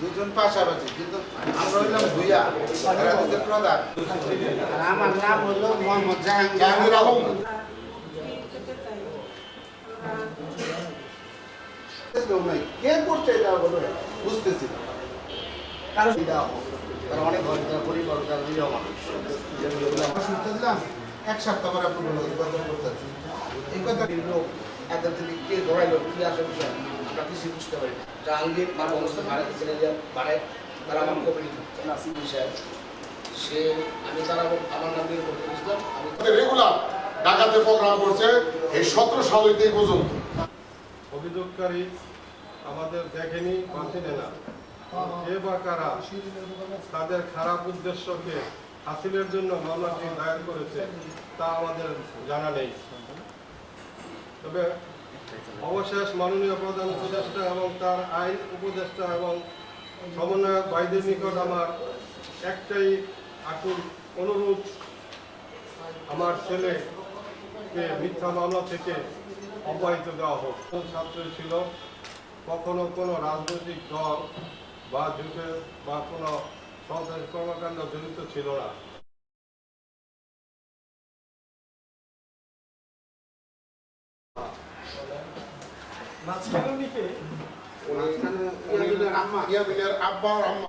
দুজন পাশাপাশি কিন্তু আমরা হইলাম ভুইয়া এরা হচ্ছে প্রধান। আর আমার নাম হলো মোহাম্মদ জাহাঙ্গীর। কে করছে এটা বলো? বুঝতেছি। কারণ অনেক ঘণ্টা পরিবার তারা নিরীহ মানুষ। আমরা এক সপ্তাহ পরে আপনি এই কথা বলতেছি। এই কথা লোক এদের কে ধরাইলো কি আসে বিষয়? আমরা বুঝতে পারি না জাহাঙ্গীর মার অবস্থা ছেলে যে বাড়ায় তারা আমার কমিটি নাসিম সাহেব। সে আমি তারা আমার নাম দিয়ে করতে বুঝলাম। আমি রেগুলার ঢাকাতে প্রোগ্রাম করছে এই সতেরো সাল হইতে পর্যন্ত। অভিযোগকারী আমাদের দেখেনি বা চেনে না। কে বা কারা তাদের খারাপ উদ্দেশ্যকে হাসিলের জন্য মামলাটি দায়ের করেছে তা আমাদের জানা নেই। তবে অবশেষ মাননীয় প্রধান উপদেষ্টা এবং তার আইন উপদেষ্টা এবং সমন্বয়ক ভাইদের নিকট আমার একটাই আকুল অনুরোধ, আমার ছেলেকে মিথ্যা মামলা থেকে অব্যাহত দেওয়া হোক। ছাত্র ছিল, কখনো কোনো রাজনৈতিক দল বা যুগে বা কোনো সন্ত্রাসী কর্মকাণ্ড জড়িত ছিল না। মাঝখানে আব্বা আর আম্মা।